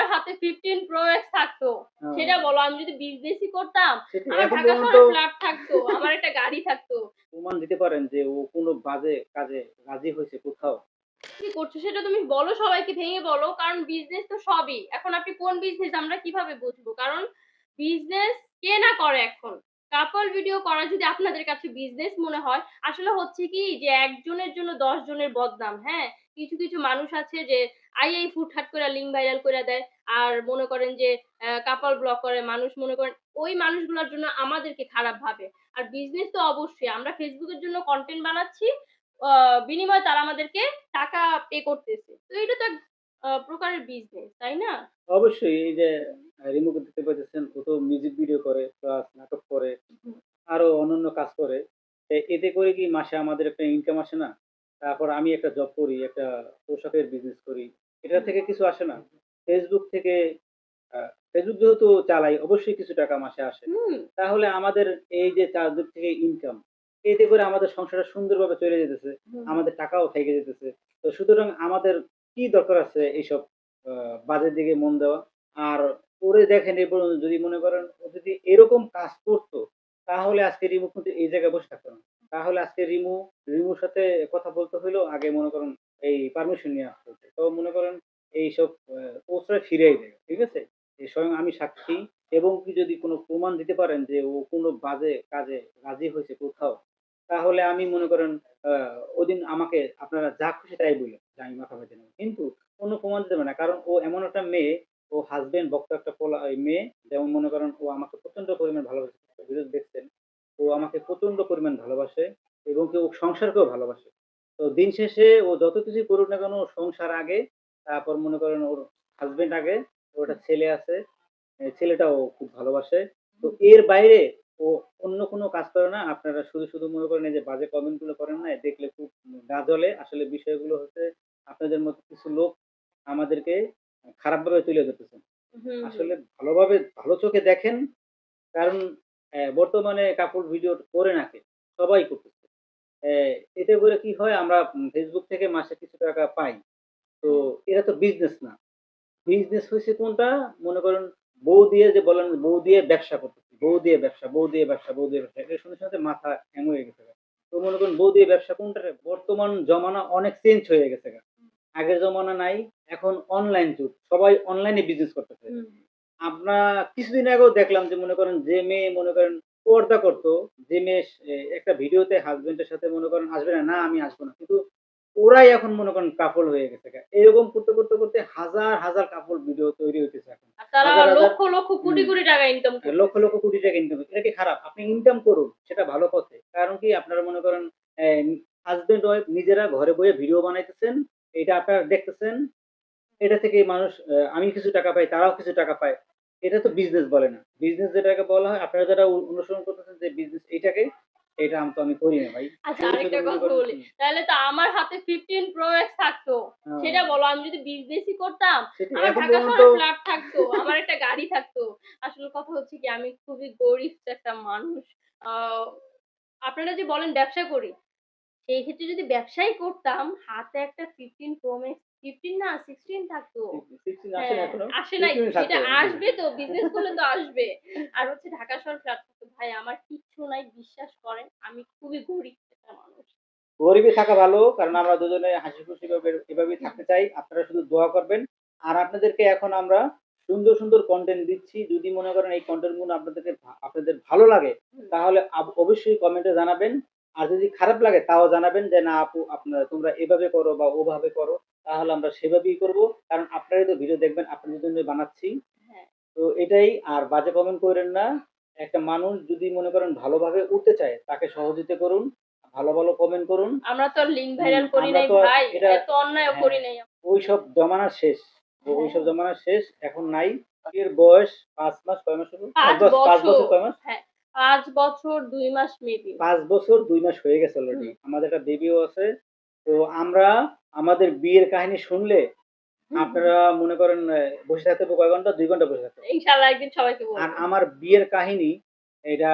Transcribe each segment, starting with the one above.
আমার হাতে fifteen pro max থাকতো। হ্যাঁ। সেটা বলো আমি যদি বিজনেসই করতাম আমার ঢাকা শহরে ফ্ল্যাট থাকতো আমার একটা গাড়ি থাকতো। প্রমাণ দিতে পারেন যে ও কোনো বাজে কাজে রাজি হয়েছে কোথাও? কি করছ সেটা তুমি বলো সবাইকে ভেঙে বলো কারণ বিজনেস তো সবই। এখন আপনি কোন বিজনেস আমরা কীভাবে বুঝব? কারণ বিজনেস কে না করে এখন? কাপল ভিডিও করা যদি আপনাদের কাছে বিজনেস মনে হয়, আসলে হচ্ছে কি যে একজনের জন্য দশ জনের বদনাম হ্যাঁ? কিছু কিছু মানুষ আছে যে আই আই ফুট হাট করে লিঙ্ক ভাইরাল করে দেয়, আর মনে করেন যে কাপল ব্লগ করে, মানুষ মনে করেন ওই মানুষগুলোর জন্য আমাদেরকে খারাপ ভাবে। আর বিজনেস তো অবশ্যই, আমরা ফেসবুকের জন্য কন্টেন্ট বানাচ্ছি বিনিময়ে তারা আমাদেরকে টাকা পে করতেছে। তো এটা তো প্রকারের বিজনেস তাই না? অবশ্যই এই যে রিমুকে দেখতে পাচ্ছেন ও তো মিউজিক ভিডিও করে প্লাস নাটক করে আরও অন্যান্য কাজ করে। এতে করে কি মাসে আমাদের একটা ইনকাম আসে না? তারপর আমি একটা জব করি একটা পোশাকের বিজনেস করি এটা থেকে কিছু আসে না? ফেসবুক থেকে ফেসবুক যেহেতু চালাই অবশ্যই কিছু টাকা মাসে আসে। তাহলে আমাদের এই যে চারদিক থেকে ইনকাম এতে করে আমাদের সংসারটা সুন্দরভাবে চলে যেতেছে আমাদের টাকাও থেকে যেতেছে। তো সুতরাং আমাদের কি দরকার আছে এইসব বাজের দিকে মন দেওয়া? আর করে দেখেন এই পর্যন্ত যদি মনে করেন ও যদি এরকম কাজ করতো, তাহলে আজকে রিমু কিন্তু এই জায়গায় বসে থাকতো না। তাহলে আজকে রিমু, রিমুর সাথে কথা বলতে হইলেও আগে মনে করেন এই পারমিশন নিয়ে আসতে হতো তো মনে করেন এইসব পোস্টারে ফিরেই দেয়, ঠিক আছে? স্বয়ং আমি সাক্ষী, এবং কি যদি কোনো প্রমাণ দিতে পারেন যে ও কোনো বাজে কাজে রাজি হয়েছে কোথাও তাহলে আমি মনে করেন ওদিন আমাকে আপনারা যা খুশি তাই বলে যে আমি মাথা ব্যথা নেব। কিন্তু কোনো প্রমাণ দিতে না, কারণ ও এমন একটা মেয়ে, ও হাজবেন্ড ভক্ত একটা পোলা মেয়ে, যেমন মনে করেন ও আমাকে প্রচণ্ড পরিমাণ ভালোবাসে, ভিডিও দেখছেন, ও আমাকে প্রচণ্ড পরিমাণ ভালোবাসে এবং কি ও সংসারকেও ভালোবাসে। তো দিন শেষে ও যত কিছুই করুক না কেন, সংসার আগে, তারপর মনে করেন ওর হাজবেন্ড আগে একটা ছেলে আছে ছেলেটাও খুব ভালোবাসে। তো এর বাইরে ও অন্য কোনো কাজ করে না। আপনারা শুধু শুধু মনে করেন এই যে বাজে কমেন্টগুলো করেন না দেখলে খুব গা জ্বলে আসলে বিষয়গুলো হচ্ছে আপনাদের মতো কিছু লোক আমাদেরকে খারাপভাবে তুলে ধরতেছেন আসলে ভালোভাবে ভালো চোখে দেখেন কারণ বর্তমানে কাপড় ভিডিও করে নাকে সবাই করতেছে। এতে করে কি হয় আমরা ফেসবুক থেকে মাসে কিছু টাকা পাই। তো এটা তো বিজনেস না। বিজনেস হয়েছে কোনটা? মনে করেন বউ দিয়ে যে বলেন বউ দিয়ে ব্যবসা করতেছি। বউ দিয়ে ব্যবসা বউ দিয়ে ব্যবসা বউ দিয়ে ব্যবসা এটা শুনে শুনতে মাথা হ্যাং হয়ে গেছে তো মনে করেন বউ দিয়ে ব্যবসা কোনটা বর্তমান জমানা অনেক চেঞ্জ হয়ে গেছে আগের জমানা নাই এখন অনলাইন যুগ। সবাই অনলাইনে বিজনেস করতেছে। আমরা কিছুদিন আগেও দেখলাম যে মনে করেন যে মেয়ে মনে করেন পর্দা করতো যে মেয়ে একটা ভিডিওতে হাজবেন্ডের সাথে মনে করেন আসবে না না আমি আসব না। কিন্তু ওরাই এখন মনে করেন কাপল হয়ে গেছে এরকম করতে করতে করতে হাজার হাজার কাপল ভিডিও তৈরি হইতেছে এখন। তারা লক্ষ লক্ষ কোটি কোটি টাকা ইনকাম করে লক্ষ লক্ষ কোটি টাকা ইনকাম এটা কি খারাপ? আপনি ইনকাম করুন সেটা ভালো পথে। কারণ কি আপনারা মনে করেন হাজবেন্ড ওয়াইফ নিজেরা ঘরে বসে ভিডিও বানাইতেছেন এটা আপনারা দেখতেছেন এটা থেকে মানুষ আমি কিছু টাকা পাই তারাও কিছু টাকা পায়। এটা তো বিজনেস বলে না। বিজনেস যেটাকে বলা হয় আপনারা যারা অনুসরণ করতেছেন যে বিজনেস এটাকে এটা আমি তো আমি করি না ভাই। আচ্ছা আরেকটা কথা বলি। তাহলে তো আমার হাতে ফিফটিন প্রো এক্স থাকতো। হ্যাঁ, সেটা বলো আমি যদি বিজনেসই করতাম আমার ঢাকা শহরে ফ্ল্যাট থাকতো আমার একটা গাড়ি থাকতো। আসলে কথা হচ্ছে কি আমি খুবই গরিব একটা মানুষ। আহ, আপনারা যে বলেন ব্যবসা করি সেই ক্ষেত্রে যদি ব্যবসাই করতাম হাতে একটা ফিফটিন প্রো ম্যাক্স ফিফটিন না সিক্সটিন থাকতো। আসে হ্যাঁ? আসে নাই। 16 এটা আসবে তো বিজনেস করলে তো আসবে। আর হচ্ছে ঢাকা শহর ফ্ল্যাট থাকতো। ভাই আমার কিচ্ছু নাই বিশ্বাস করেন আমি খুবই গরিব একটা মানুষ। গরিবে থাকা ভালো কারণ আমরা দুজনে হাসি খুশি এভাবেই থাকতে চাই। আপনারা শুধু দোয়া করবেন। আর আপনাদেরকে এখন আমরা সুন্দর সুন্দর কন্টেন্ট দিচ্ছি। যদি মনে করেন এই কন্টেন্টগুলো আপনাদেরকে আপনাদের ভালো লাগে তাহলে অবশ্যই কমেন্টে জানাবেন। আর যদি খারাপ লাগে তাও জানাবেন যে না আপু আপনারা তোমরা এভাবে করো বা ওভাবে করো। তাহলে আমরা সেভাবেই করব। কারণ আপনারাই তো ভিডিও দেখবেন আপনাদের জন্য বানাচ্ছি। হ্যাঁ। তো এটাই আর বাজে কমেন্ট করেন না। একটা মানুষ যদি মনে করেন ভালোভাবে উঠতে চায় তাকে সহযোগিতা করুন ভালো ভালো কমেন্ট করুন। আমরা তো লিঙ্ক ভাইরাল করি নাই ভাই এটা- এত অন্যায় হ্যাঁ। করি নাই ওইসব জমানার শেষ। হ্যাঁ। ওইসব জমানার শেষ এখন নাই। এর বয়স পাঁচ মাস কয় মাস হলো? পাঁচ দশ পাঁচ বছর। বছর কয় মাস? হ্যাঁ পাঁচ বছর দুই মাস মেবি পাঁচ বছর দুই মাস হয়ে গেছে অলরেডি আমাদের একটা বেবিও আছে তো আমরা আমাদের বিয়ের কাহিনী শুনলে আপনারা মনে করেন বসে থাকতে হবে কয় ঘণ্টা? দুই ঘণ্টা বসে থাকতে। ইনশাআল্লাহ একদিন সবাইকে আর আমার বিয়ের কাহিনী এটা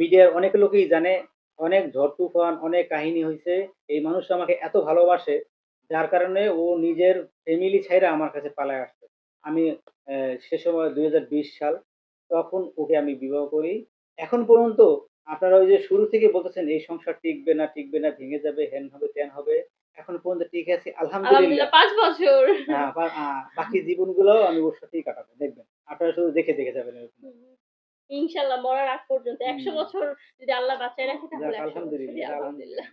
মিডিয়ার অনেক লোকেই জানে অনেক ঝড় তুফান অনেক কাহিনী হয়েছে এই মানুষ আমাকে এত ভালোবাসে যার কারণে ও নিজের ফ্যামিলি ছাইরা আমার কাছে পালায় আসছে। আমি সে সময় দুই হাজার বিশ সাল তখন ওকে আমি বিবাহ করি। এখন পর্যন্ত আপনারা ওই যে শুরু থেকে বলতেছেন এই সংসার টিকবে না টিকবে না ভেঙে যাবে হেন হবে তেন হবে। এখন পর্যন্ত টিকে আছে আলহামদুলিল্লাহ। পাঁচ বছর। হ্যাঁ, বাকি জীবন বাকি জীবনগুলো আমি ওর সাথেই কাটাবো দেখবেন। আপনারা শুধু দেখে দেখে যাবেন এরকম। ইনশাল্লাহ মরার আগ পর্যন্ত একশো বছর যদি আল্লাহ বাঁচায় রাখে তাহলে আলহামদুলিল্লাহ। আলহামদুলিল্লাহ।